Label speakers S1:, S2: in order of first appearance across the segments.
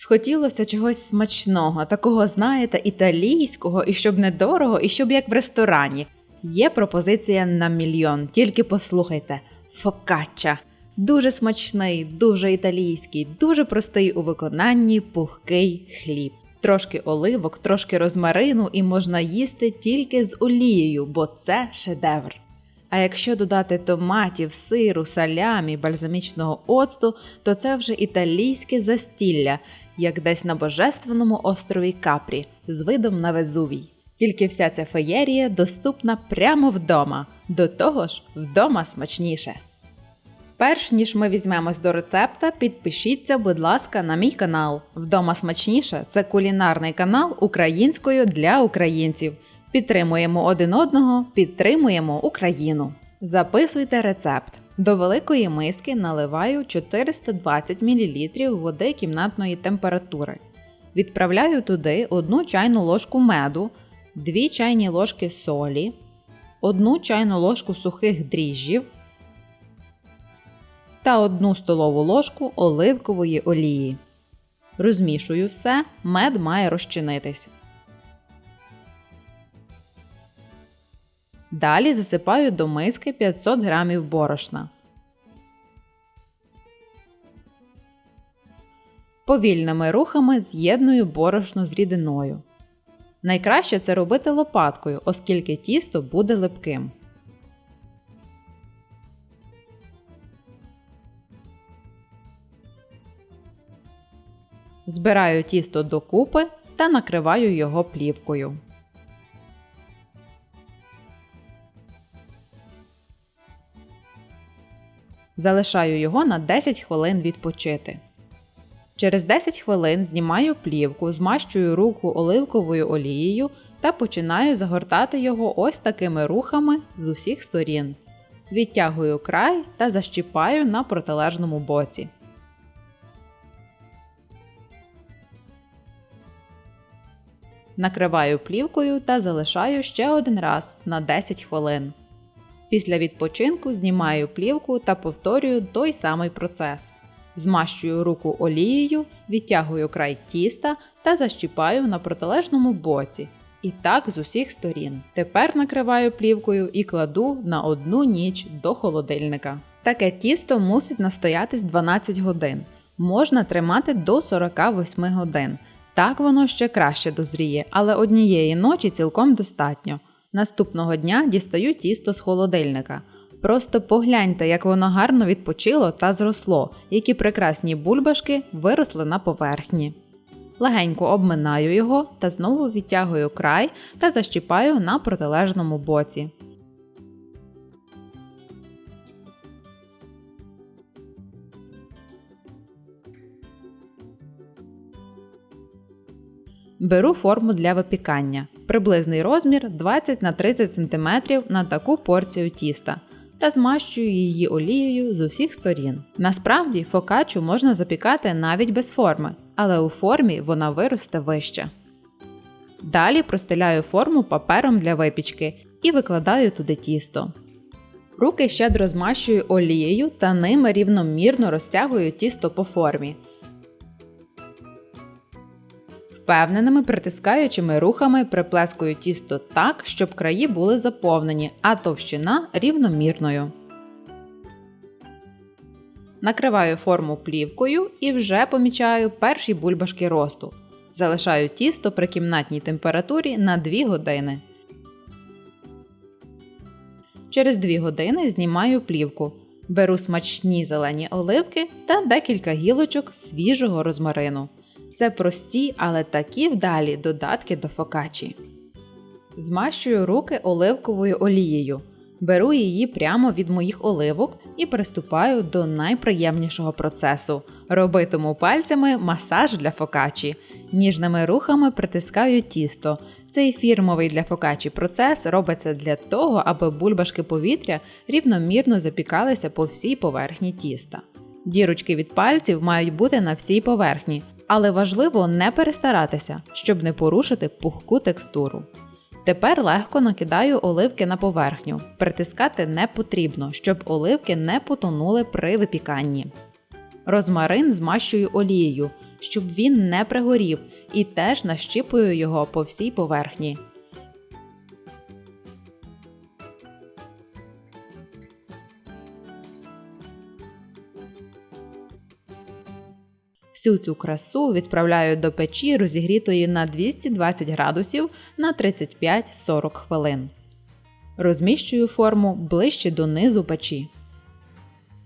S1: Схотілося чогось смачного, такого, знаєте, італійського, і щоб недорого, і щоб як в ресторані. Є пропозиція на мільйон, тільки послухайте: фокачча. Дуже смачний, дуже італійський, дуже простий у виконанні пухкий хліб. Трошки оливок, трошки розмарину, і можна їсти тільки з олією, бо це шедевр. А якщо додати томатів, сиру, салямі, бальзамічного оцту, то це вже італійське застілля, як десь на божественному острові Капрі з видом на Везувій. Тільки вся ця феєрія доступна прямо вдома. До того ж, вдома смачніше. Перш ніж ми візьмемось до рецепта, підпишіться, будь ласка, на мій канал. Вдома смачніше це кулінарний канал українською для українців. Підтримуємо один одного, підтримуємо Україну. Записуйте рецепт. До великої миски наливаю 420 мл води кімнатної температури. Відправляю туди 1 чайну ложку меду, 2 чайні ложки солі, 1 чайну ложку сухих дріжджів та 1 столову ложку оливкової олії. Розмішую все, мед має розчинитись. Далі засипаю до миски 500 г борошна. Повільними рухами з'єдную борошно з рідиною. Найкраще це робити лопаткою, оскільки тісто буде липким. Збираю тісто докупи та накриваю його плівкою. Залишаю його на 10 хвилин відпочити. Через 10 хвилин знімаю плівку, змащую руку оливковою олією та починаю загортати його ось такими рухами з усіх сторін. Відтягую край та защіпаю на протилежному боці. Накриваю плівкою та залишаю ще один раз на 10 хвилин. Після відпочинку знімаю плівку та повторюю той самий процес. Змащую руку олією, відтягую край тіста та защіпаю на протилежному боці. І так з усіх сторін. Тепер накриваю плівкою і кладу на одну ніч до холодильника. Таке тісто мусить настоятись 12 годин. Можна тримати до 48 годин. Так воно ще краще дозріє, але однієї ночі цілком достатньо. Наступного дня дістаю тісто з холодильника. Просто погляньте, як воно гарно відпочило та зросло, які прекрасні бульбашки виросли на поверхні. Легенько обминаю його та знову відтягую край та защіпаю на протилежному боці. Беру форму для випікання. Приблизний розмір 20 на 30 см на таку порцію тіста та змащую її олією з усіх сторін. Насправді фокачу можна запікати навіть без форми, але у формі вона виросте вище. Далі простеляю форму папером для випічки і викладаю туди тісто. Руки щедро змащую олією та ними рівномірно розтягую тісто по формі. Впевненими притискаючими рухами приплескую тісто так, щоб краї були заповнені, а товщина рівномірною. Накриваю форму плівкою і вже помічаю перші бульбашки росту. Залишаю тісто при кімнатній температурі на 2 години. Через 2 години знімаю плівку. Беру смачні зелені оливки та декілька гілочок свіжого розмарину. Це прості, але такі вдалі додатки до фокачі. Змащую руки оливковою олією. Беру її прямо від моїх оливок і приступаю до найприємнішого процесу. Робитиму пальцями масаж для фокачі. Ніжними рухами притискаю тісто. Цей фірмовий для фокачі процес робиться для того, аби бульбашки повітря рівномірно запікалися по всій поверхні тіста. Дірочки від пальців мають бути на всій поверхні, але важливо не перестаратися, щоб не порушити пухку текстуру. Тепер легко накидаю оливки на поверхню. Притискати не потрібно, щоб оливки не потонули при випіканні. Розмарин змащую олією. щоб він не пригорів, і теж нащіпую його по всій поверхні. Всю цю красу відправляю до печі, розігрітої на 220 градусів на 35-40 хвилин. Розміщую форму ближче до низу печі.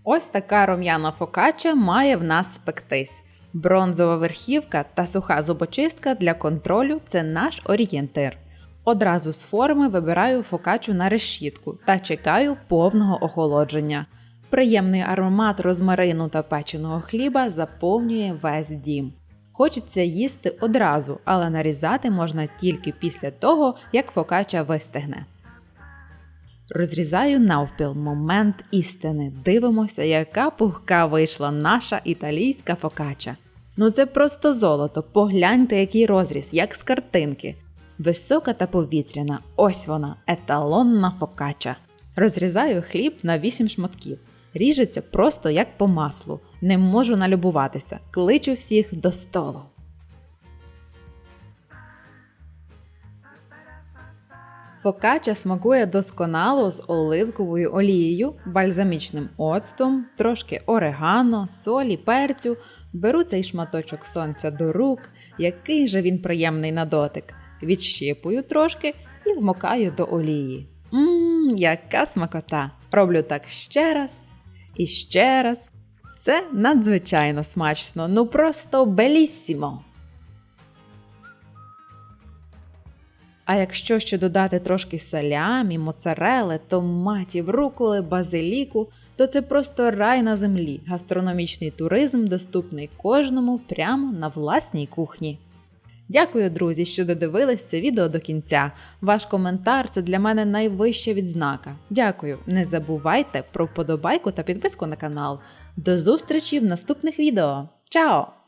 S1: Ось така рум'яна фокача має в нас спектись. Бронзова верхівка та суха зубочистка для контролю це наш орієнтир. Одразу з форми вибираю фокачу на решітку та чекаю повного охолодження. Приємний аромат розмарину та печеного хліба заповнює весь дім. Хочеться їсти одразу, але нарізати можна тільки після того, як фокача вистигне. Розрізаю навпіл момент істини. Дивимося, яка пухка вийшла наша італійська фокача. Ну це просто золото. Погляньте, який розріз, як з картинки. Висока та повітряна, ось вона, еталонна фокача. Розрізаю хліб на 8 шматків. Ріжеться просто як по маслу. Не можу налюбуватися. Кличу всіх до столу. Фокача смакує досконало з оливковою олією, бальзамічним оцтом, трошки орегано, солі, перцю. Беру цей шматочок сонця до рук, який же він приємний на дотик. Відщипую трошки і вмокаю до олії. Ммм, яка смакота! Роблю так ще раз і ще раз. Це надзвичайно смачно, ну просто белісімо. А якщо ще додати трошки салямі, моцарели, томатів, руколи, базиліку, то це просто рай на землі. Гастрономічний туризм доступний кожному прямо на власній кухні. Дякую, друзі, що додивились це відео до кінця. Ваш коментар це для мене найвища відзнака. Дякую. Не забувайте про вподобайку та підписку на канал. До зустрічі в наступних відео. Чао!